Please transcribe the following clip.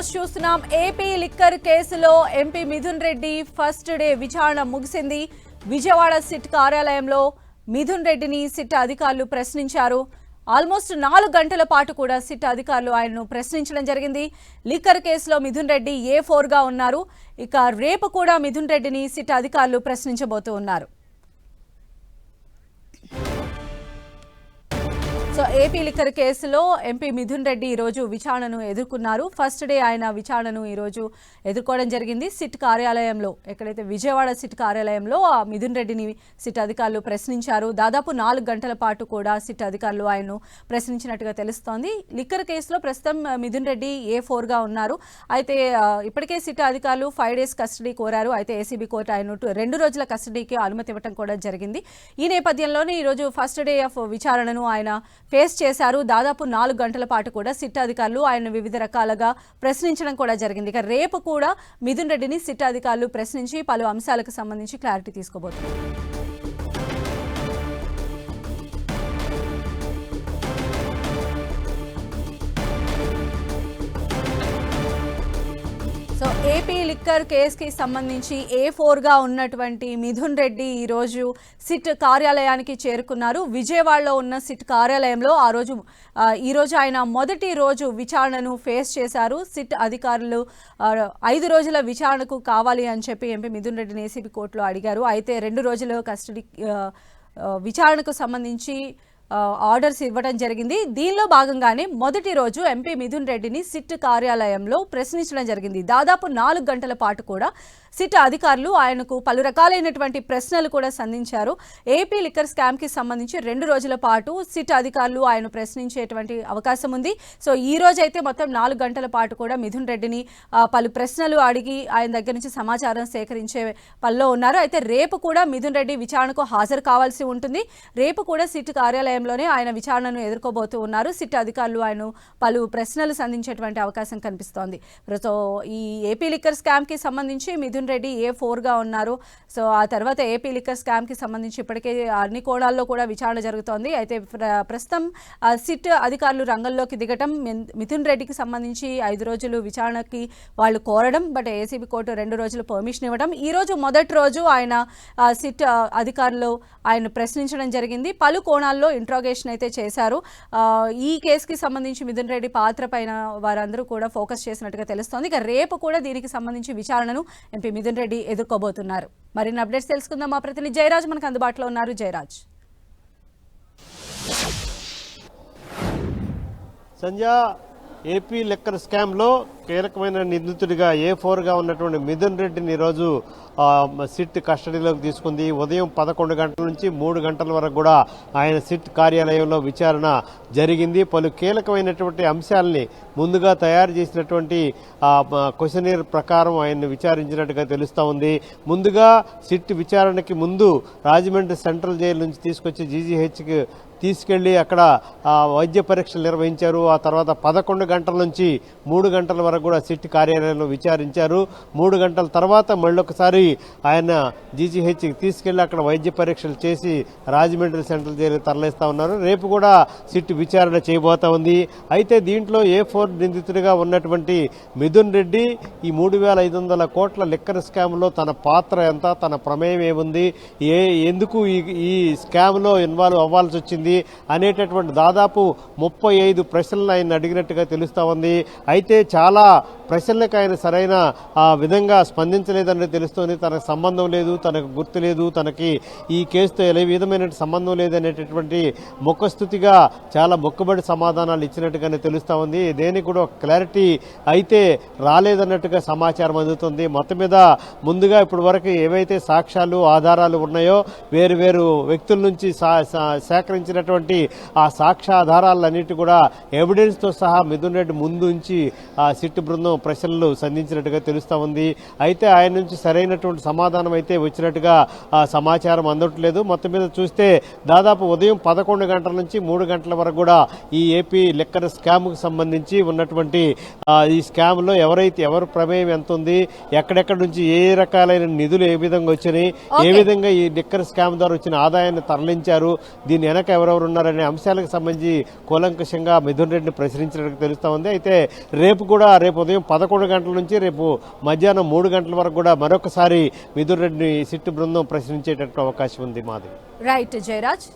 News చూస్తున్నాం. AP liquor కేసులో MP Mithun Reddy first day విచారణ ముగిసింది. విజయవాడ సిట్ కార్యాలయంలో మిథున్ రెడ్డిని సిట్ అధికారులు ప్రశ్నించారు. ఆల్మోస్ట్ నాలుగు గంటల పాటు కూడా సిట్ అధికారులు ఆయనను ప్రశ్నించడం జరిగింది. లిక్కర్ కేసులో మిథున్ రెడ్డి ఏ ఫోర్గా ఉన్నారు. ఇక రేపు కూడా మిథున్ రెడ్డిని సిట్ అధికారులు ప్రశ్నించబోతూ ఉన్నారు. సో ఏపీ లిక్కర్ కేసులో ఎంపీ మిథున్ రెడ్డి ఈరోజు విచారణను ఎదుర్కొన్నారు. ఫస్ట్ డే ఆయన విచారణను ఈరోజు ఎదుర్కోవడం జరిగింది. సిట్ కార్యాలయంలో ఎక్కడైతే విజయవాడ సిట్ కార్యాలయంలో ఆ మిథున్ రెడ్డిని సిట్ అధికారులు ప్రశ్నించారు. దాదాపు నాలుగు గంటల పాటు కూడా సిట్ అధికారులు ఆయన్ను ప్రశ్నించినట్టుగా తెలుస్తోంది. లిక్కర్ కేసులో ప్రస్తుతం మిథున్ రెడ్డి ఏ ఫోర్గా ఉన్నారు. అయితే ఇప్పటికే సిట్ అధికారులు ఫైవ్ డేస్ కస్టడీ కోరారు. అయితే ఏసీబీ కోర్టు ఆయన రెండు రోజుల కస్టడీకి అనుమతి ఇవ్వడం కూడా జరిగింది. ఈ నేపథ్యంలోనే ఈరోజు ఫస్ట్ డే ఆఫ్ విచారణను ఆయన ఫేస్ చేశారు. దాదాపు నాలుగు గంటల పాటు కూడా సిట్ అధికారులు ఆయన వివిధ రకాలుగా ప్రశ్నించడం కూడా జరిగింది. ఇక రేపు కూడా మిథున్ రెడ్డిని సిట్ అధికారులు ప్రశ్నించి పలు అంశాలకు సంబంధించి క్లారిటీ తీసుకోబోతున్నారు. ఏపీ లిక్కర్ కేసుకి సంబంధించి ఏ ఫోర్గా ఉన్నటువంటి మిథున్ రెడ్డి ఈరోజు సిట్ కార్యాలయానికి చేరుకున్నారు. విజయవాడలో ఉన్న సిట్ కార్యాలయంలో ఆ రోజు ఈరోజు ఆయన మొదటి రోజు విచారణను ఫేస్ చేశారు. సిట్ అధికారులు ఐదు రోజుల విచారణకు కావాలి అని చెప్పి ఎంపీ మిథున్ రెడ్డిని ఏసీబీ కోర్టులో అడిగారు. అయితే రెండు రోజుల కస్టడీ విచారణకు సంబంధించి ఆర్డర్స్ ఇవ్వడం జరిగింది. దీనిలో భాగంగానే మొదటి రోజు ఎంపీ మిథున్ రెడ్డిని సిట్ కార్యాలయంలో ప్రశ్నించడం జరిగింది. దాదాపు నాలుగు గంటల పాటు కూడా సిట్ అధికారులు ఆయనకు పలు రకాలైనటువంటి ప్రశ్నలు కూడా సంధించారు. ఏపీ లిక్కర్ స్కామ్కి సంబంధించి రెండు రోజుల పాటు సిట్ అధికారులు ఆయన ప్రశ్నించేటువంటి అవకాశం ఉంది. సో ఈ రోజు అయితే మొత్తం నాలుగు గంటల పాటు కూడా మిథున్ రెడ్డిని పలు ప్రశ్నలు అడిగి ఆయన దగ్గర నుంచి సమాచారం సేకరించే పనిలో ఉన్నారు. అయితే రేపు కూడా మిథున్ రెడ్డి విచారణకు హాజరు కావాల్సి ఉంటుంది. రేపు కూడా సిట్ కార్యాలయం కార్యాలయంలోనే ఆయన విచారణను ఎదుర్కోబోతూ ఉన్నారు. సిట్ అధికారులు ఆయన పలు ప్రశ్నలు సంధించేటువంటి అవకాశం కనిపిస్తోంది. సో ఈ ఏపీ లిక్కర్ స్కామ్కి సంబంధించి మిథున్ రెడ్డి ఏ ఫోర్గా ఉన్నారు. సో ఆ తర్వాత ఏపీ లిక్కర్ స్కామ్కి సంబంధించి ఇప్పటికే అన్ని కోణాల్లో కూడా విచారణ జరుగుతోంది. అయితే ప్రస్తుతం సిట్ అధికారులు రంగంలోకి దిగటం మిథున్ రెడ్డికి సంబంధించి ఐదు రోజులు విచారణకి వాళ్ళు కోరడం బట్ ఏసీబీ కోర్టు రెండు రోజులు పర్మిషన్ ఇవ్వడం. ఈ రోజు మొదటి రోజు ఆయన సిట్ అధికారులు ఆయన ప్రశ్నించడం జరిగింది. పలు కోణాల్లో ఇంట్రాగేషన్ అయితే చేశారు. ఈ కేసుకి సంబంధించి మిథున్ రెడ్డి పాత్ర పైన వారందరూ కూడా ఫోకస్ చేసినట్టుగా తెలుస్తోంది. ఇక రేపు కూడా దీనికి సంబంధించి విచారణను ఎంపీ మిథున్ రెడ్డి ఎదుర్కోబోతున్నారు. మరిన్ని అప్డేట్స్ తెలుసుకుందాం. మా ప్రతినిధి జయరాజ్ మనకు అందుబాటులో ఉన్నారు. జయరాజ్. సంజ ఏపీ లెక్కర్ స్కామ్లో కీలకమైన నిందితుడిగా ఏ ఫోర్గా ఉన్నటువంటి మిథున్ రెడ్డిని ఈరోజు సిట్ కస్టడీలోకి తీసుకుంది. ఉదయం పదకొండు గంటల నుంచి మూడు గంటల వరకు కూడా ఆయన సిట్ కార్యాలయంలో విచారణ జరిగింది. పలు కీలకమైనటువంటి అంశాలని ముందుగా తయారు చేసినటువంటి క్వశ్చనీర్ ప్రకారం ఆయన్ని విచారించినట్టుగా తెలుస్తూ ఉంది. ముందుగా సిట్ విచారణకి ముందు రాజమండ్రి సెంట్రల్ జైలు నుంచి తీసుకొచ్చి జీజీహెచ్కి తీసుకెళ్ళి అక్కడ ఆ, వైద్య పరీక్షలు నిర్వహించారు. ఆ తర్వాత పదకొండు గంటల నుంచి మూడు గంటల వరకు కూడా సిట్ కార్యాలయంలో విచారించారు. మూడు గంటల తర్వాత మళ్ళొకసారి ఆయన జీజీహెచ్కి తీసుకెళ్ళి అక్కడ వైద్య పరీక్షలు చేసి రాజమండ్రి సెంట్రల్ జైలు తరలిస్తా ఉన్నారు. రేపు కూడా సిట్ విచారణ చేయబోతా ఉంది. అయితే దీంట్లో ఏ ఫోర్ నిందితుడిగా ఉన్నటువంటి మిథున్ రెడ్డి ఈ మూడు వేల ఐదు వందల కోట్ల లిక్కర్ స్కామ్లో తన పాత్ర ఎంత తన ప్రమేయం ఏముంది? ఏ ఎందుకు ఈ ఈ స్కామ్లో ఇన్వాల్వ్ అవ్వాల్సి వచ్చింది? అనేటటువంటి దాదాపు ముప్పై ఐదు ప్రశ్నలను ఆయన అడిగినట్టుగా తెలుస్తూ ఉంది. అయితే చాలా ప్రశ్నలకు ఆయన సరైన ఆ విధంగా స్పందించలేదని తెలుస్తోంది. తనకు సంబంధం లేదు తనకు గుర్తు లేదు తనకి ఈ కేసుతో ఏ విధమైన సంబంధం లేదనేటటువంటి ముఖస్థుతిగా చాలా మొక్కుబడి సమాధానాలు ఇచ్చినట్టుగానే తెలుస్తూ ఉంది. దేనికి కూడా క్లారిటీ అయితే రాలేదన్నట్టుగా సమాచారం అందుతుంది. మొత్తం మీద ముందుగా ఇప్పటి వరకు ఏవైతే సాక్ష్యాలు ఆధారాలు ఉన్నాయో వేరు వేరు వ్యక్తుల నుంచి సా- సా- సేకరించినటువంటి ఆ సాక్ష్యాధారాలన్నిటి కూడా ఎవిడెన్స్తో సహా మిథున్ రెడ్డి ముందు ఉంచి ఆ సిట్ బృందం ప్రశ్నలు సంధించినట్టుగా తెలుస్తూ ఉంది. అయితే ఆయన నుంచి సరైనటువంటి సమాధానం అయితే వచ్చినట్టుగా ఆ సమాచారం అందట్లేదు. మొత్తం మీద చూస్తే దాదాపు ఉదయం పదకొండు గంటల నుంచి మూడు గంటల వరకు కూడా ఈ ఏపీ లెక్కర్ స్కామ్కు సంబంధించి ఉన్నటువంటి ఈ స్కామ్లో ఎవరైతే ఎవరి ప్రమేయం ఎంత ఉంది ఎక్కడెక్కడ నుంచి ఏ రకాలైన నిధులు ఏ విధంగా వచ్చినాయి ఏ విధంగా ఈ లిక్కర్ స్కామ్ ద్వారా వచ్చిన ఆదాయాన్ని తరలించారు దీని వెనక ఎవరెవరు ఎవరెవరు ఉన్నారనే అంశాలకు సంబంధించి కూలంకషంగా మిథున్ రెడ్డిని ప్రశ్నించినట్టు తెలుస్తూ ఉంది. అయితే రేపు కూడా రేపు ఉదయం పదకొండు గంటల నుంచి రేపు మధ్యాహ్నం మూడు గంటల వరకు కూడా మరొకసారి మిథున్ రెడ్డిని సిట్టు బృందం ప్రశ్నించేటట్టు అవకాశం ఉంది మాది. రైట్ జయరాజ్.